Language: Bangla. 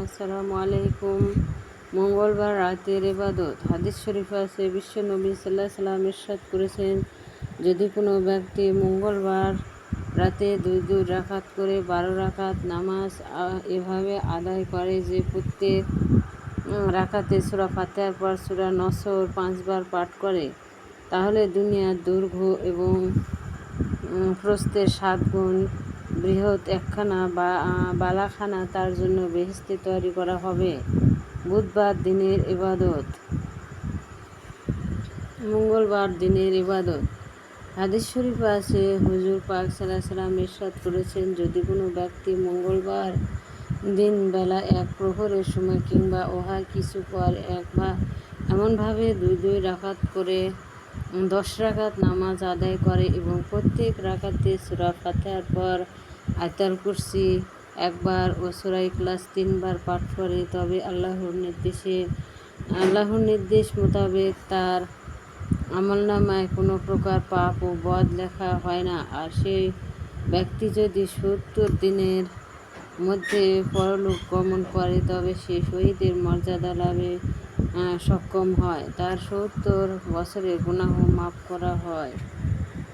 আসসালামু মঙ্গলবার রাতের ইবাদত। হাদিস শরীফ আছে বিশ্ব নবী সাল্লাহ সাল্লাম ইরশাদ করেছেন যদি কোনো ব্যক্তি মঙ্গলবার রাতে দুই দুই রাখাত করে বারো রাখাত নামাজ এভাবে আদায় করে যে প্রত্যেক রাকাতে সুরা ফাতেহার পর সুরা নসর পাঁচবার পাঠ করে তাহলে দুনিয়ার দৈর্ঘ্য এবং উম, প্রস্থের সাত গুণ বৃহৎ একখানা বালাখানা তার জন্য বেহেস্তে তৈরি করা হবে। বুধবার দিনের ইবাদত। মঙ্গলবার দিনের ইবাদত। হাদিস শরীফ আছে, হুজুর পাক সাল্লাহ সাল্লাম ইরশাদ করেছেন, যদি কোনো ব্যক্তি মঙ্গলবার দিন বেলা এক প্রহরের সময় কিংবা উহার কিছু পর এক বা এমনভাবে দুই দুই রাকাত করে, দশ রাকাত নামাজ আদায় করে এবং প্রত্যেক রাকাতে সুরা ফাতেহার পর আয়তাল কুরসি, একবার ও সুরা ইখলাস তিনবার পাঠ করে, তবে আল্লাহর নির্দেশে, আল্লাহর নির্দেশ মোতাবেক তার আমলনামায় কোনো প্রকার পাপ ও বদ লেখা হয় না। আর সেই ব্যক্তি যদি সত্তর দিনের মধ্যে পরলোক গমন করে, তবে সে শহীদের মর্যাদা লাভে সক্ষম হয়। তার সত্তর বছরের গুণাহ মাফ করা হয়।